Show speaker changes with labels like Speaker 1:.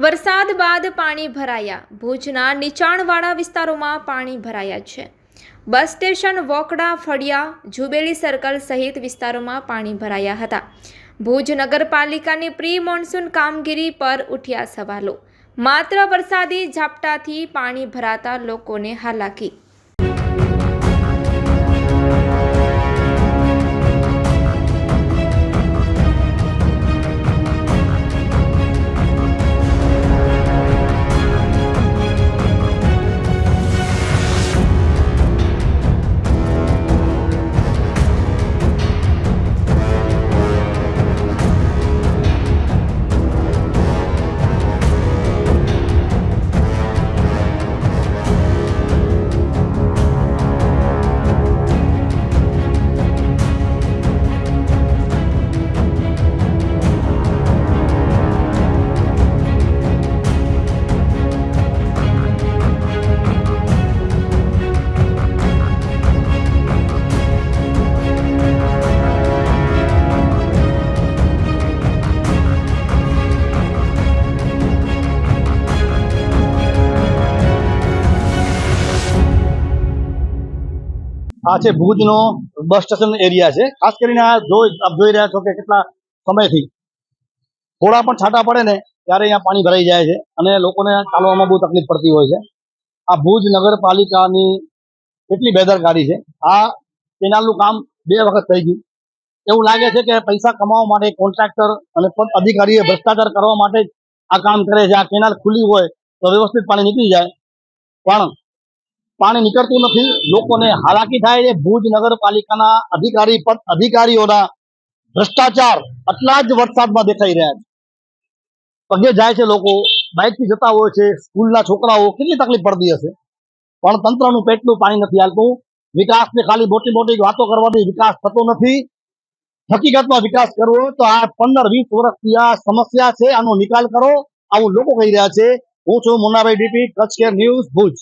Speaker 1: વરસાદ બાદ પાણી ભરાયા. ભુજના નીચાણવાળા વિસ્તારોમાં પાણી ભરાયા છે. બસ સ્ટેશન વોકડા, ફળિયા જુબેલી સર્કલ સહિત વિસ્તારોમાં પાણી ભરાયા હતા. ભુજ નગરપાલિકાની પ્રી મોન્સૂન કામગીરી પર ઉઠ્યા સવાલો. માત્ર વરસાદી ઝાપટાથી પાણી ભરાતા લોકોને હાલાકી
Speaker 2: આ છે ભુજનો બસ સ્ટેશન એરિયા છે. ખાસ કરીને આ જોઈ, આપ જોઈ રહ્યા છો કે કેટલા સમયથી થોડા પણ છાંટા પડે ને ત્યારે અહીંયા પાણી ભરાઈ જાય છે અને લોકોને ચાલવામાં બહુ તકલીફ પડતી હોય છે. આ ભુજ નગરપાલિકાની કેટલી બેદરકારી છે. આ કેનાલનું કામ બે વખત થઈ ગયું. એવું લાગે છે કે પૈસા કમાવા માટે કોન્ટ્રાક્ટર અને પદ અધિકારીએ ભ્રષ્ટાચાર કરવા માટે આ કામ કરે છે. આ કેનાલ ખુલ્લી હોય તો વ્યવસ્થિત પાણી નીકળી જાય. પણ પાણી નીકળતું નથી. લોકોને હાલાકી થાય છે. ભુજ નગરપાલિકાના અધિકારી અધિકારીઓના ભ્રષ્ટાચાર આટલા જ વરસાદમાં દેખાઈ રહ્યા છે. પગે જાય છે લોકો. બાઇકથી જતા હોય છે. સ્કૂલના છોકરાઓ કેટલી તકલીફ પડતી હશે? પણ તંત્રનું પેટનું પાણી નથી હાલતું. વિકાસને ખાલી મોટી મોટી વાતો કરવાથી વિકાસ થતો નથી. હકીકતમાં વિકાસ કરવો તો આ પંદર વીસ વર્ષથી આ સમસ્યા છે. આનો નિકાલ કરો. આવું લોકો કહી રહ્યા છે. હું છું Monabhai DP, Kutch care news, Bhuj.